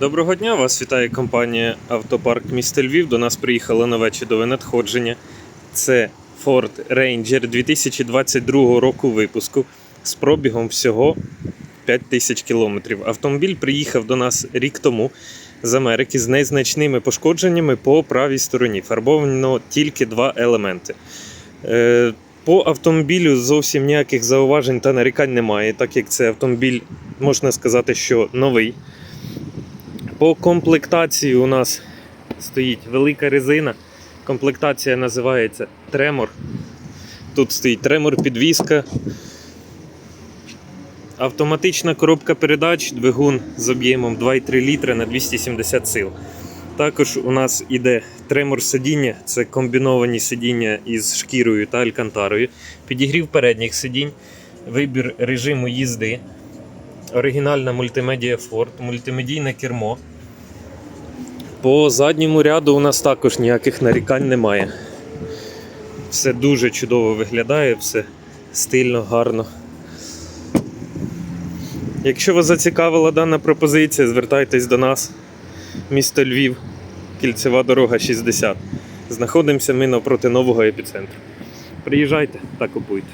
Доброго дня, вас вітає компанія Автопарк міста Львів. До нас приїхало нове чудове надходження. Це Ford Ranger 2022 року випуску з пробігом всього 5 тисяч кілометрів. Автомобіль приїхав до нас рік тому з Америки з незначними пошкодженнями по правій стороні. Фарбовано тільки два елементи. Е, По автомобілю зовсім ніяких зауважень та нарікань немає, так як це автомобіль, можна сказати, що новий. По комплектації у нас стоїть велика резина. Комплектація називається Тремор. Тут стоїть тремор підвіска. Автоматична коробка передач, двигун з об'ємом 2,3 літра на 270 сил. Також у нас іде тремор сидіння, це комбіновані сидіння із шкірою та алькантарою. Підігрів передніх сидінь, вибір режиму їзди, оригінальна мультимедіа Ford, мультимедійне кермо. По задньому ряду у нас також ніяких нарікань немає. Все дуже чудово виглядає, все стильно, гарно. Якщо вас зацікавила дана пропозиція, звертайтесь до нас, місто Львів, кільцева дорога 60. Знаходимося ми навпроти нового епіцентру. Приїжджайте та купуйте.